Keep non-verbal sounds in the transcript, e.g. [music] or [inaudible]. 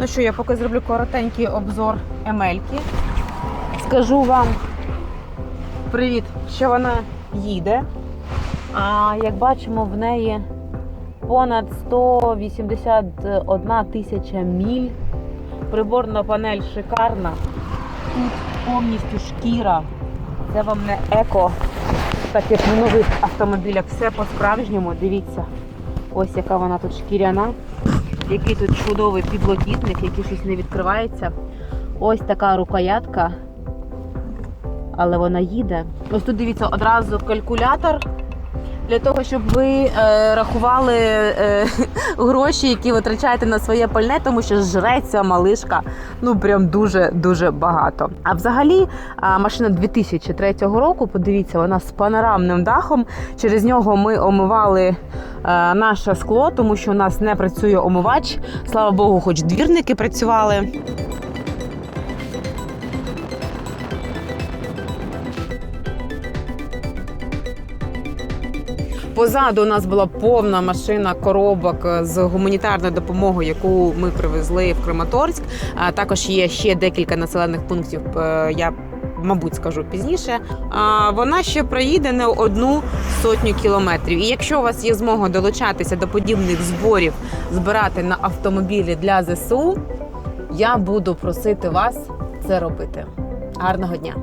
Ну що, я поки зроблю коротенький обзор Емельки. Скажу вам привіт, що вона їде. А як бачимо, в неї понад 181 тисяча міль. Приборна панель шикарна. Тут повністю шкіра. Це вам не еко, так як в нових автомобілях. Все по-справжньому. Дивіться, ось яка вона тут шкіряна. Який тут чудовий підлокітник, який щось не відкривається. Ось така рукоятка. Але вона їде. Ось тут дивіться одразу калькулятор. Для того, щоб ви е, рахували е, [laughs] гроші, які витрачаєте на своє пальне, тому що жреться малишка ну прям дуже дуже багато. А взагалі машина 2003 року. Подивіться, вона з панорамним дахом. Через нього ми омивали наше скло, тому що у нас не працює омивач. Слава Богу, хоч двірники працювали. Позаду у нас була повна машина коробок з гуманітарною допомогою, яку ми привезли в Краматорськ. А також є ще декілька населених пунктів. е, Я мабуть скажу пізніше. Вона ще проїде не одну сотню кілометрів. І якщо у вас є змога долучатися до подібних зборів, збирати на автомобілі для ЗСУ, я буду просити вас це робити. Гарного дня!